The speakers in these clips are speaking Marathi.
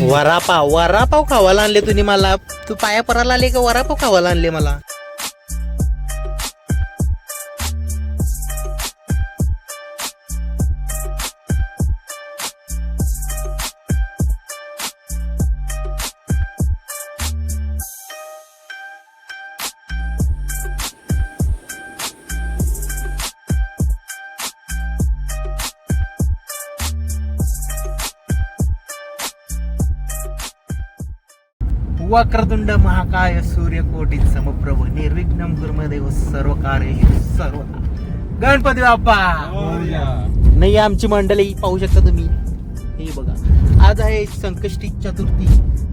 वरापाव वरापाव खावायला आणले तुम्ही मला. तू पाया पराला आले का? वरापाव खावायला आणले मला. वक्रतुंड महाकाय सूर्यकोटी समप्रभ निर्विघ्नम गुरुमदेव सर्व कार्य सर्व. गणपती बाप्पा! नाही आमची मंडळी पाहू शकता तुम्ही. हे बघा. आज आहे संकष्टी चतुर्थी.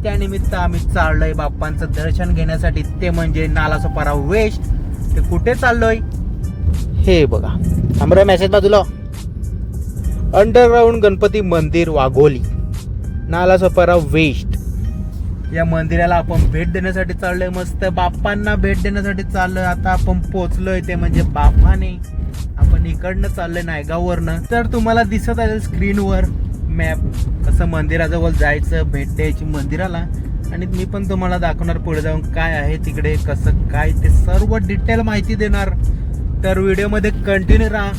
त्यानिमित्त आम्ही चाललोय बाप्पांचं दर्शन घेण्यासाठी. ते म्हणजे नालासोपारा वेस्ट. ते कुठे चाललोय? हे बघा. थांबरा मेसेज बाजूला. अंडरग्राऊंड गणपती मंदिर वाघोली. नालासोपारा वेस्ट. या मंदिराला आपण भेट देण्यासाठी चाललोय. मस्त बाप्पांना भेट देण्यासाठी चाललोय. आता आपण पोहोचलोय ते म्हणजे बाप्पाने. आपण इकडनं चाललोय नायगाववरनं. तर तुम्हाला दिसत आहे स्क्रीनवर मॅप कसं मंदिराजवळ जायचं भेट द्यायची मंदिराला. आणि मी पण तुम्हाला दाखवणार पुढे जाऊन काय आहे तिकडे कसं काय ते सर्व डिटेल माहिती देणार. तर व्हिडिओमध्ये कंटिन्यू राहा.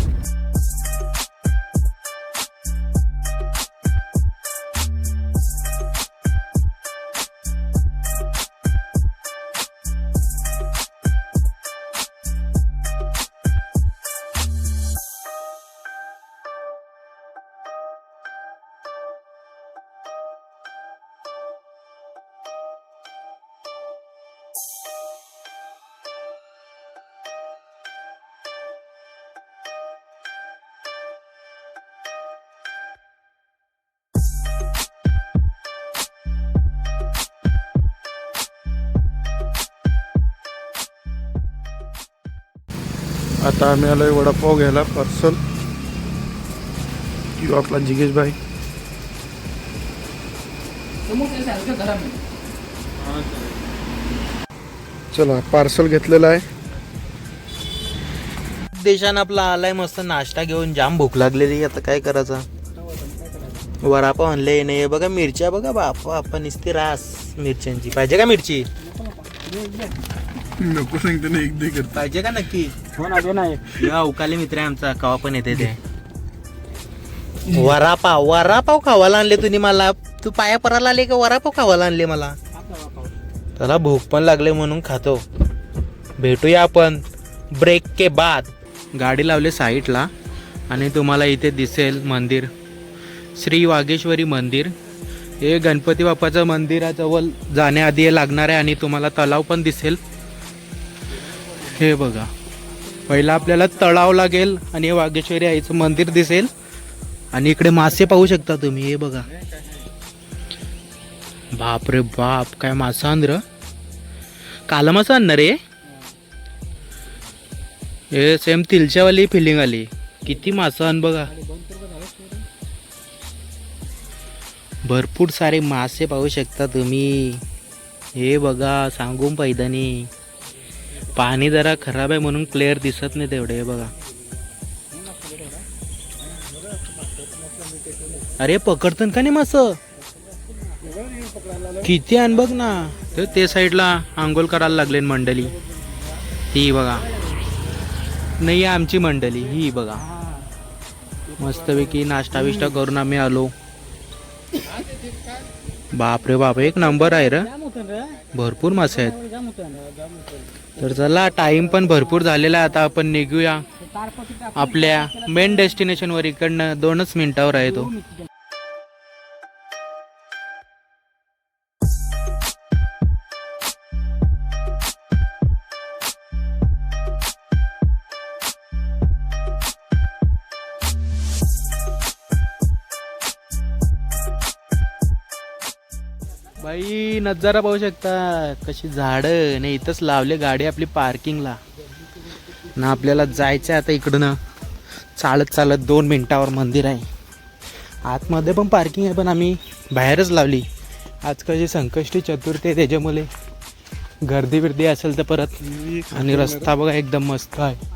आता आम्ही आलोय वडापाव घ्यायला पार्सल किंवा आपला जिगेश भाई. चला पार्सल घेतलेलं आहे. देशानं आपला आलाय मस्त नाश्ता घेऊन. जाम भूक लागलेली आता काय करायचं? वडापाव आणले नाही. बघा मिरच्या बघा बाप आपण नुसती रास मिरच्यांची. पाहिजे का मिरची? नको सांगते ना एक दे करता. पाहिजे का नक्की? या उकाले मित्र आहे आमचा कवा पण येते ते. वरापाव वरापाव खावायला आणले तुम्ही मला. तू पाया पराला आले का वरापाव खावायला आणले मला? त्याला भूक पण लागले म्हणून खातो. भेटूया आपण ब्रेक के बाद. गाडी लावले साईडला आणि तुम्हाला इथे दिसेल मंदिर. श्री वागेश्वरी मंदिर. हे गणपती बाप्पाचं मंदिराजवळ जाण्याआधी हे लागणार आहे आणि तुम्हाला तलाव पण दिसेल. हे बघा. पहिला आपल्याला तळाव लागेल आणि हे वागेश्वरी आईचं मंदिर दिसेल. आणि इकडे मासे पाहू शकता तुम्ही हे बघा. बाप रे बाप काय मासा आंध्र काला मासा आणणार रे हे सेम तिलच्यावाली फिलिंग आली. किती मासा आण बघा. भरपूर सारे मासे पाहू शकता तुम्ही. हे बघा सांगून पैदानी पाणी जरा खराब आहे म्हणून क्लिअर दिसत नाही तेवढे हे बघा. अरे पकडतात का नाही मास? किती आण बघ ना. तर ते साईडला आंघोळ करायला लागले मंडळी. ही बघा. नाही आमची मंडळी ही बघा. मस्तपैकी नाश्ता बिष्टा करून आम्ही आलो. बापरे बाप एक नंबर आहे र. भरपूर मासे आहेत. तर चला टाइम पण भरपूर झालेला आहे आता आपण निघूया. आपल्या मेन डेस्टिनेशनवर इकडनं दोनच मिनिटावर आहे तो. नजारा पाहू शकता. कशी झाडं. नाही इथंच लावले गाडी आपली पार्किंगला. ना आपल्याला जायचं आहे आता इकडनं. चालत चालत दोन मिनटावर मंदिर आहे. आतमध्ये पण पार्किंग आहे पण आम्ही बाहेरच लावली. आजकालची संकष्टी चतुर्थी आहे त्याच्यामुळे. गर्दी बिर्दी असेल तर परत. आणि रस्ता बघा एकदम मस्त आहे.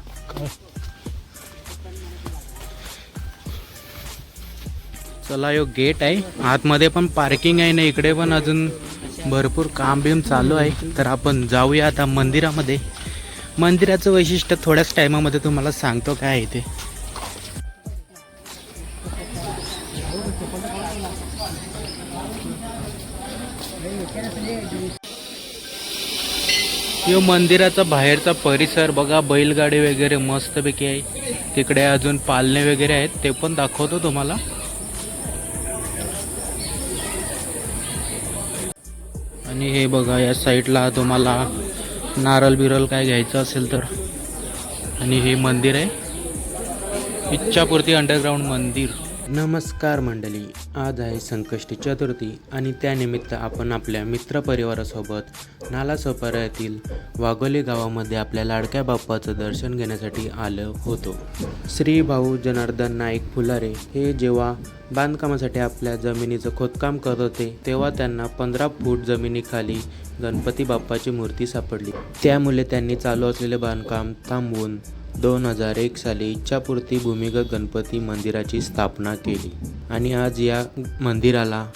चला यो गेट आहे. आतमध्ये पण पार्किंग आहे ना इकडे पण अजून भरपूर काम बिम चालू आहे. तर आपण जाऊया आता मंदिरामध्ये. मंदिराचं वैशिष्ट्य थोड्याच टायमामध्ये तुम्हाला सांगतो काय आहे ते. यो मंदिराचा बाहेरचा परिसर बघा बैलगाडी वगैरे मस्तपैकी आहे. तिकडे अजून पालणे वगैरे आहेत ते पण दाखवतो तुम्हाला. आणि हे बघा या साईडला तुम्हाला नारळ बिरल काय घ्यायचं असेल तर. आणि हे मंदिर आहे. इच्छापूर्ती अंडरग्राऊंड मंदिर. नमस्कार मंडळी. आज आहे संकष्टी चतुर्थी आणि त्यानिमित्त आपण आपल्या मित्रपरिवारासोबत नालासोपारा वाघोली गावामध्ये आपल्या लाडक्या बाप्पाचं दर्शन घेण्यासाठी आलो होतो. श्री भाऊ जनार्दन नाईक फुलारे हे जेव्हा बांधकामासाठी आपल्या जमिनीचं खोदकाम करत होते तेव्हा त्यांना पंधरा फूट जमिनीखाली गणपती बाप्पाची मूर्ती सापडली. त्यामुळे त्यांनी चालू असलेले बांधकाम थांबवून दोन हजार एक साली इच्छापूर्ती भूमिगत गणपती मंदिराची स्थापना केली. आणि आज या मंदिराला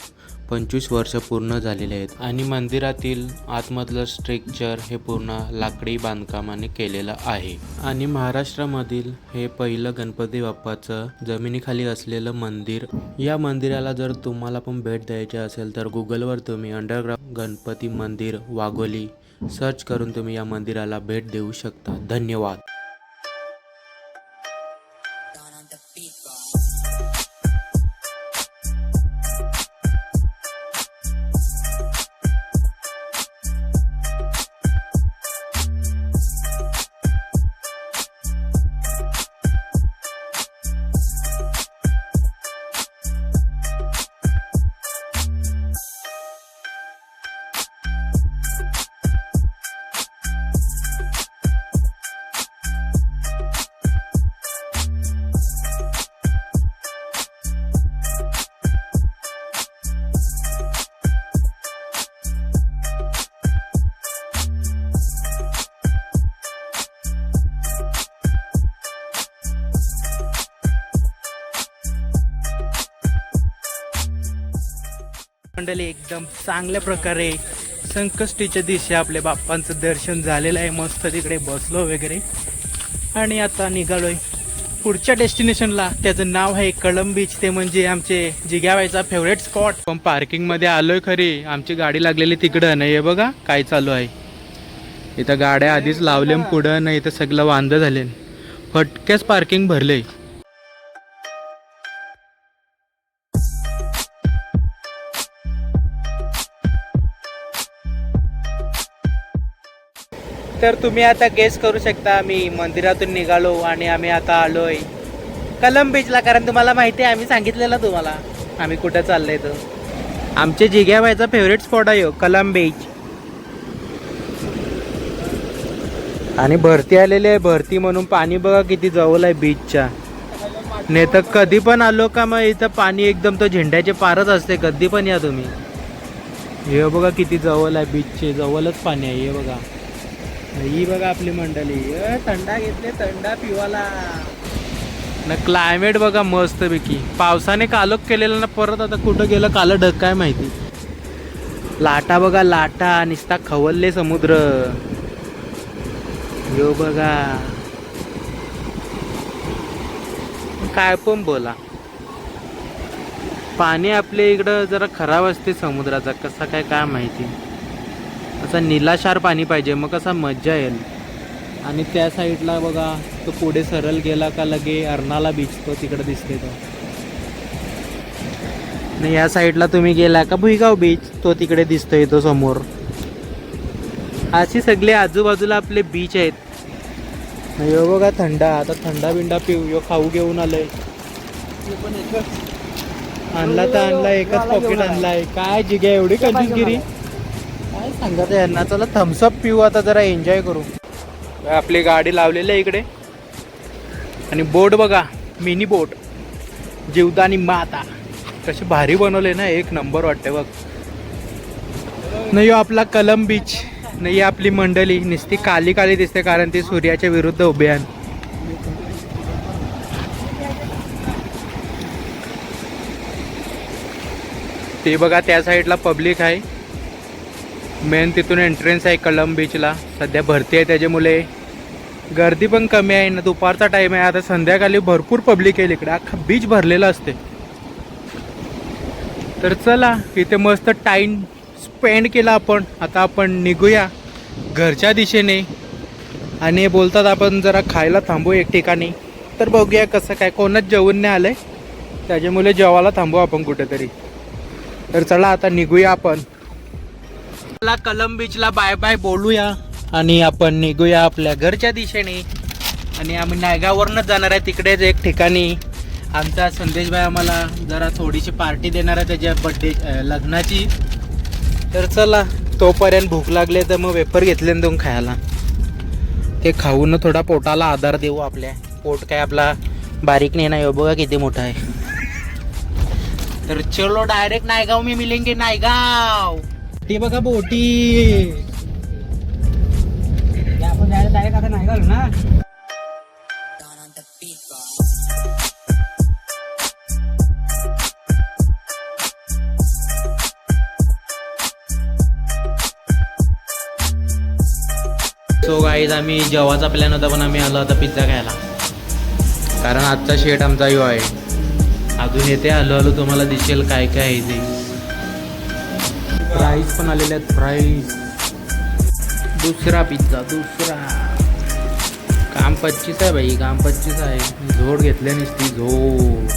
पंचवीस वर्ष पूर्ण झालेले आहेत. आणि मंदिरातील आतमधलं स्ट्रक्चर हे पूर्ण लाकडी बांधकामाने केलेलं आहे. आणि महाराष्ट्रामधील हे पहिलं गणपती बाप्पाचं जमिनीखाली असलेलं मंदिर या मंदिराला जर तुम्हाला पण भेट द्यायची असेल तर गुगलवर तुम्ही अंडरग्राऊंड गणपती मंदिर वाघोली सर्च करून तुम्ही या मंदिराला भेट देऊ शकता. धन्यवाद. मंडळी एकदम चांगल्या प्रकारे संकष्टीच्या दिवशी आपल्या बाप्पांचं दर्शन झालेलं आहे. मस्त तिकडे बसलो वगैरे. आणि आता निघालोय पुढच्या डेस्टिनेशनला. त्याचं नाव आहे कळम बीच. ते म्हणजे आमचे जिग्यावायचा फेवरेट स्पॉट पण पार्किंगमध्ये आलोय खरी. आमची गाडी लागलेली तिकडं. नाही आहे बघा काय चालू आहे. इथं गाड्या आधीच लावल्या पुढं नाही इथं सगळं वांद झाले फटक्याच पार्किंग भरले तर तुम्ही आता गेस करू शकता आम्ही मंदिरातून निघालो आणि आम्ही आता आलोय कलम बीचला. कारण तुम्हाला माहिती आहे आम्ही सांगितलेलं तुम्हाला. आम्ही कुठं चाललोय तर आमचे जिग्याबाईचा फेवरेट स्पॉट आहे हो, कलम बीच. आणि भरती आलेली आहे भरती म्हणून पाणी बघा किती जवळ आहे बीचच्या नाही तर कधी पण आलो का मग इथं पाणी एकदम तो झेंड्याचे पारच असते कधी पण या तुम्ही. हे बघा किती जवळ आहे बीचचे जवळच पाणी आहे हे बघा. ही बघा आपली मंडळी. अ, थंडा घेतले थंडा पिवाला. ना क्लायमेट बघा मस्त पैकी पावसाने कालोख केलेलं ना परत आता कुठं गेलं काल ढग काय माहिती. लाटा बघा लाटा निस्ता खवलले समुद्र. यो बघा. काय पण बोला. पाणी आपल्या इकडं जरा खराब असते समुद्राचा कसा काय काय माहिती. असा निलाशार पाणी पाहिजे मग कसा मज्जा येईल. आणि त्या साईडला बघा तो पुढे सरळ गेला का लगे अर्नाला बीच तो तिकडे दिसते तो. नाही या साईडला तुम्ही गेला का भुईगाव बीच तो तिकडे दिसतोय तो समोर. अशी सगळे आजूबाजूला आपले बीच आहेत. यो बघा थंडा आता थंडा बिंडा पिऊ यो खाऊ घेऊन आलोय. आणला तर आणला एकच पॉकेट आणलाय. काय जिग्या एवढी कंजूसगिरी काय सांगत आहे यांना. चला थम्सअप पिऊ आता जरा एन्जॉय करू. आपली गाडी लावलेली आहे इकडे. आणि बोट बघा मिनी बोट जीवदानी माता. कशी भारी बनवले ना एक नंबर वाटते बघ. नाही हो, आपला कलम बीच नाही आपली मंडळी नुसती काली काली दिसते कारण ती सूर्याच्या विरुद्ध उभे आहे. ते बघा त्या साईडला पब्लिक आहे. मेन तिथून एंट्रन्स आहे कलम बीचला सध्या भरती आहे त्याच्यामुळे. गर्दी पण कमी आहे. ना दुपारचा टाईम आहे. आता संध्याकाळी भरपूर पब्लिक येईल इकडे. अख्खा बीच भरलेला असते. तर चला इथे मस्त टाईम स्पेंड केला आपण. आता आपण निघूया घरच्या दिशेने. आणि बोलतात आपण जरा खायला थांबू एक ठिकाणी. तर बघूया कसं काय. कोणच जेवण नाही आलं आहे त्याच्यामुळे जेवायला थांबू आपण कुठेतरी. तर चला आता निघूया आपण. चला कलम बीचला बाय बाय बोलूया. आणि आपण निघूया आपल्या घरच्या दिशेने. आणि आम्ही नायगाववरूनच जाणार आहे तिकडेच एक ठिकाणी. आमचा संदेशभाई आम्हाला जरा थोडीशी पार्टी देणार आहे त्याच्या बड्डे लग्नाची. तर चला तोपर्यंत भूक लागली तर मग वेपर घेतले ना दोन खायला. ते खाऊन थोडा पोटाला आधार देऊ आपल्या. पोट काय आपला बारीक नाही ना ह्यो बघा किती मोठा आहे. तर चलो डायरेक्ट नायगाव मी मिलेंगे नायगाव. ती बघा बोटी. आपण जायला डायरेक्ट आता नाही घालू ना. सो गाईज आम्ही जेव्हाचा प्लॅन होता पण आम्ही आलो आता पिझ्झा खायला. कारण आजचा शेट आमचा यो आहे. अजून येते आलो आलो तुम्हाला दिसेल काय काय आहे ते. प्राईस पण आलेले आहेत प्राईस दुसरा पिझ्झा दुसरा. काम पच्चीस आहे भाई काम पच्चीस आहे. झोड घेतल्या नुसती झोड.